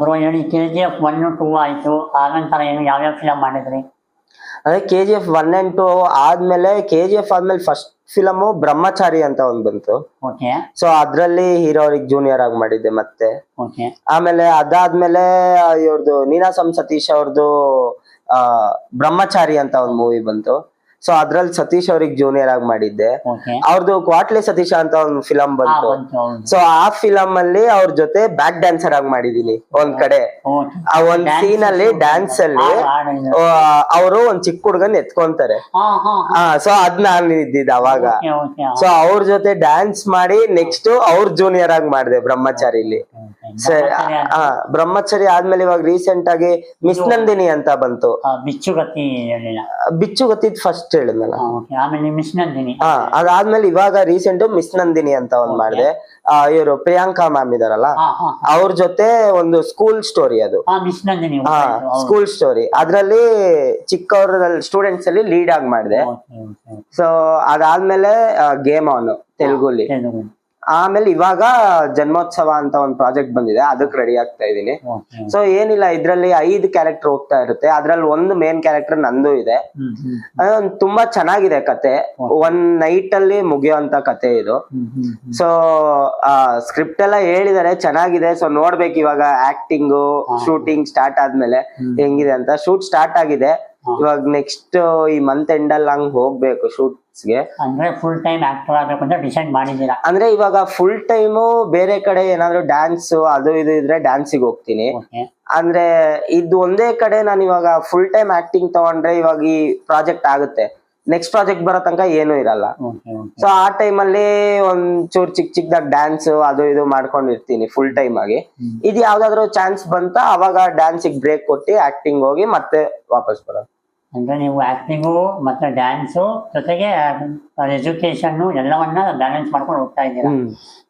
Bro ಹೇಳಿ K G F one two ಆಯ್ತು. ಆನಂತರ ಏನು ಯಾವ್ಯಾವ ಫಿಲಮ್ ಮಾಡಿದ್ರಿ? ಅದೇ K G F one and two ಆದ್ಮೇಲೆ ಕೆ ಜಿ ಎಫ್ ಆದ್ಮೇಲೆ ಫಸ್ಟ್ ಫಿಲಮು ಬ್ರಹ್ಮಚಾರಿ ಅಂತ ಒಂದು ಬಂತು. ಓಕೆ. ಸೊ ಅದ್ರಲ್ಲಿ ಅವ್ರಿಗೆ ಜೂನಿಯರ್ ಆಗಿ ಮಾಡಿದ್ದೆ ಮತ್ತೆ. ಓಕೆ. ಆಮೇಲೆ ಅದಾದ್ಮೇಲೆ ಇವ್ರದ್ದು ನೀನಾಸಂ ಸತೀಶ್ ಅವ್ರದ್ದು ಬ್ರಹ್ಮಚಾರಿ ಅಂತ ಒಂದು ಮೂವಿ ಬಂತು. ಸೊ ಅದ್ರಲ್ಲಿ ಸತೀಶ್ ಅವ್ರಿಗೆ ಜೂನಿಯರ್ ಆಗಿ ಮಾಡಿದ್ದೆ. ಅವ್ರದ್ದು ಕ್ವಾಟ್ಲಿ ಸತೀಶ ಅಂತ ಒಂದು ಫಿಲಂ ಬಂತು. ಸೊ ಆ ಫಿಲಂ ಅಲ್ಲಿ ಅವ್ರ ಜೊತೆ ಬ್ಯಾಕ್ ಡ್ಯಾನ್ಸರ್ ಆಗಿ ಮಾಡಿದೀನಿ ಒಂದ್ ಕಡೆ. ಆ ಒಂದ್ ಸೀನ್ ಅಲ್ಲಿ ಡ್ಯಾನ್ಸ್ ಅಲ್ಲಿ ಅವರು ಒಂದ್ ಚಿಕ್ಕ ಹುಡುಗನ್ ಎತ್ಕೊಂತಾರೆ. ಸೊ ಅದ್ ನಾನ್ ಇದ್ದಿದ್ದು ಅವಾಗ. ಸೊ ಅವ್ರ ಜೊತೆ ಡ್ಯಾನ್ಸ್ ಮಾಡಿ ನೆಕ್ಸ್ಟ್ ಅವ್ರ ಜೂನಿಯರ್ ಆಗಿ ಮಾಡಿದೆ ಬ್ರಹ್ಮಚಾರಿಲಿ. ಸರಿ ಹಾ ಬ್ರಹ್ಮಚಾರಿ ಆದ್ಮೇಲೆ ಇವಾಗ ರೀಸೆಂಟ್ ಆಗಿ ಮಿಸ್ ನಂದಿನಿ ಅಂತ ಬಂತು. ಬಿಚ್ಚುಗತಿ ಬಿಚ್ಚುಗತಿ ಫಸ್ಟ್ ಹೇಳಿದ್ನಲ್ಲ. ಆಮೇಲೆ ಮಿಸ್ ನಂದಿನಿ. ಹಾ ಅದಾದ್ಮೇಲೆ ಇವಾಗ ರೀಸೆಂಟ್ ಮಿಸ್ ನಂದಿನಿ ಅಂತ ಒಂದ್ ಮಾಡಿದೆ. ಇವರು ಪ್ರಿಯಾಂಕಾ ಮ್ಯಾಮ್ ಇದಾರಲ್ಲ ಅವ್ರ ಜೊತೆ ಒಂದು ಸ್ಕೂಲ್ ಸ್ಟೋರಿ ಅದು. ಹಾ ಮಿಸ್ ನಂದಿನಿ ಹಾ ಸ್ಕೂಲ್ ಸ್ಟೋರಿ ಅದ್ರಲ್ಲಿ ಚಿಕ್ಕವ್ರ ಸ್ಟೂಡೆಂಟ್ಸ್ ಅಲ್ಲಿ ಲೀಡ್ ಆಗಿ ಮಾಡಿದೆ. ಸೊ ಅದಾದ್ಮೇಲೆ ಗೇಮ್ ಆನ್ ತೆಲುಗುಲಿ. ತೆಲುಗು. ಆಮೇಲೆ ಇವಾಗ ಜನ್ಮೋತ್ಸವ ಅಂತ ಒಂದು ಪ್ರಾಜೆಕ್ಟ್ ಬಂದಿದೆ ಅದಕ್ಕೆ ರೆಡಿ ಆಗ್ತಾ ಇದೀನಿ. ಸೊ ಏನಿಲ್ಲ ಇದ್ರಲ್ಲಿ ಐದು ಕ್ಯಾರೆಕ್ಟರ್ ಹೋಗ್ತಾ ಇರುತ್ತೆ. ಅದ್ರಲ್ಲಿ ಒಂದು ಮೇನ್ ಕ್ಯಾರೆಕ್ಟರ್ ನಂದು ಇದೆ. ತುಂಬಾ ಚೆನ್ನಾಗಿದೆ ಕತೆ. ಒಂದ್ ನೈಟ್ ಅಲ್ಲಿ ಮುಗಿಯುವಂತ ಕತೆ ಇದು. ಸೊ ಸ್ಕ್ರಿಪ್ಟ್ ಎಲ್ಲ ಹೇಳಿದಾರೆ ಚೆನ್ನಾಗಿದೆ. ಸೊ ನೋಡ್ಬೇಕು ಇವಾಗ ಆಕ್ಟಿಂಗ್ ಶೂಟಿಂಗ್ ಸ್ಟಾರ್ಟ್ ಆದ್ಮೇಲೆ ಹೆಂಗಿದೆ ಅಂತ. ಶೂಟ್ ಸ್ಟಾರ್ಟ್ ಆಗಿದೆ. ಇವಾಗ ನೆಕ್ಸ್ಟ್ ಈ ಮಂತ್ ಎಂಡ್ ಅಲ್ಲಿ ಹಂಗ್ ಹೋಗ್ಬೇಕು ಶೂಟ್ಸ್ ಗೆ? ಅಂದ್ರೆ ಫುಲ್ ಟೈಮ್ ಆಕ್ಟರ್ ಆಗ್ಬೇಕು ಅಂತ ಡಿಸೈಡ್ ಮಾಡಿದ್ದೀರಾ? ಅಂದ್ರೆ ಇವಾಗ ಫುಲ್ ಟೈಮ್ ಬೇರೆ ಕಡೆ ಏನಾದ್ರು ಡ್ಯಾನ್ಸ್ ಅದು ಇದು ಇದ್ರೆ ಡ್ಯಾನ್ಸಿಗೆ ಹೋಗ್ತೀನಿ. ಅಂದ್ರೆ ಇದು ಒಂದೇ ಕಡೆ ನಾನು ಇವಾಗ ಫುಲ್ ಟೈಮ್ ಆಕ್ಟಿಂಗ್ ತಗೊಂಡ್ರೆ ಇವಾಗ ಈ ಪ್ರಾಜೆಕ್ಟ್ ಆಗುತ್ತೆ. ನೆಕ್ಸ್ಟ್ ಪ್ರಾಜೆಕ್ಟ್ ಬರೋ ತನಕ ಏನು ಇರಲ್ಲ. ಸೊ ಆ ಟೈಮಲ್ಲಿ ಒಂದ್ ಚಿಕ್ ಚಿಕ್ಕ ಚಿಕ್ಕದಾಗ ಡ್ಯಾನ್ಸ್ ಅದು ಇದು ಮಾಡ್ಕೊಂಡಿರ್ತೀನಿ ಫುಲ್ ಟೈಮ್ ಆಗಿ. ಇದು ಯಾವ್ದಾದ್ರು ಚಾನ್ಸ್ ಬಂತ ಅವಾಗ ಡ್ಯಾನ್ಸಿಗೆ ಬ್ರೇಕ್ ಕೊಟ್ಟು ಆಕ್ಟಿಂಗ್ ಹೋಗಿ ಮತ್ತೆ ವಾಪಸ್ ಬರೋದು. ಅಂದ್ರೆ ನೀವು ಆಕ್ಟಿಂಗು ಮತ್ತೆ ಡ್ಯಾನ್ಸು ಜೊತೆಗೆ ಎಜುಕೇಶನ್ ಎಲ್ಲವನ್ನ ಬ್ಯಾಲೆನ್ಸ್ ಮಾಡ್ಕೊಂಡು ಹೋಗ್ತಾ ಇದ್ದೀರಾ.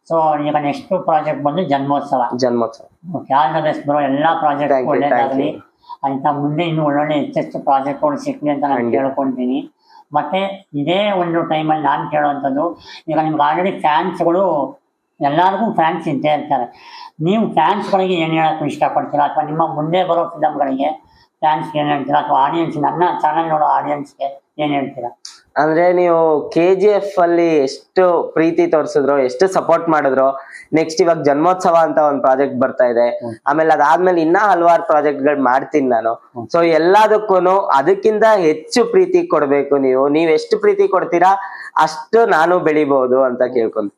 ಸೊ ಈಗ ನೆಕ್ಸ್ಟ್ ಪ್ರಾಜೆಕ್ಟ್ ಬಂದು Janmotsava. Janmotsava. Okay all the best bro ಎಲ್ಲಾ ಪ್ರಾಜೆಕ್ಟ್ ಒಳ್ಳೇದಾಗಲಿ. ಅಂತ ಮುಂದೆ ಇನ್ನು ಒಳ್ಳೊಳ್ಳೆ ಹೆಚ್ಚೆಚ್ಚು ಪ್ರಾಜೆಕ್ಟ್ಗಳು ಸಿಕ್ಲಿ ಅಂತ ನಾನು. ಕೇಳ್ಕೊಂತೀನಿ. ಮತ್ತೆ ಇದೇ ಒಂದು ಟೈಮಲ್ಲಿ ನಾನು ಕೇಳುವಂಥದ್ದು ಈಗ ನಿಮ್ಗೆ ಆಲ್ರೆಡಿ ಫ್ಯಾನ್ಸ್ಗಳು ಎಲ್ಲರಿಗೂ ಫ್ಯಾನ್ಸ್ ಇದ್ದೇ ಇರ್ತಾರೆ. ನೀವು ಫ್ಯಾನ್ಸ್ಗಳಿಗೆ ಏನು ಹೇಳಕ್ಕೆ ಇಷ್ಟಪಡ್ತೀರಾ? ಅಥವಾ ನಿಮ್ಮ ಮುಂದೆ ಬರೋ ಫಿಲಮ್ಗಳಿಗೆ ಫ್ಯಾನ್ಸ್ ಏನು ಹೇಳ್ತೀರಾ? ಅಥವಾ ಆಡಿಯನ್ಸ್ ನನ್ನ ಚಾನಲ್ ನೋಡೋ ಆಡಿಯನ್ಸ್ಗೆ ಏನು ಹೇಳ್ತೀರಾ? ಅಂದ್ರೆ ನೀವು ಕೆ ಜಿ ಎಫ್ ಅಲ್ಲಿ ಎಷ್ಟು ಪ್ರೀತಿ ತೋರಿಸಿದ್ರು ಎಷ್ಟು ಸಪೋರ್ಟ್ ಮಾಡಿದ್ರು ನೆಕ್ಸ್ಟ್ ಇವಾಗ ಜನ್ಮೋತ್ಸವ ಅಂತ ಒಂದ್ ಪ್ರಾಜೆಕ್ಟ್ ಬರ್ತಾ ಇದೆ. ಆಮೇಲೆ ಅದಾದ್ಮೇಲೆ ಇನ್ನ ಹಲವಾರು ಪ್ರಾಜೆಕ್ಟ್ಗಳು ಮಾಡ್ತೀನಿ ನಾನು. ಸೊ ಎಲ್ಲದಕ್ಕೂ ಅದಕ್ಕಿಂತ ಹೆಚ್ಚು ಪ್ರೀತಿ ಕೊಡ್ಬೇಕು ನೀವು. ನೀವ್ ಎಷ್ಟು ಪ್ರೀತಿ ಕೊಡ್ತೀರಾ ಅಷ್ಟು ನಾನು ಬೆಳಿಬಹುದು ಅಂತ ಕೇಳ್ಕೊಂತ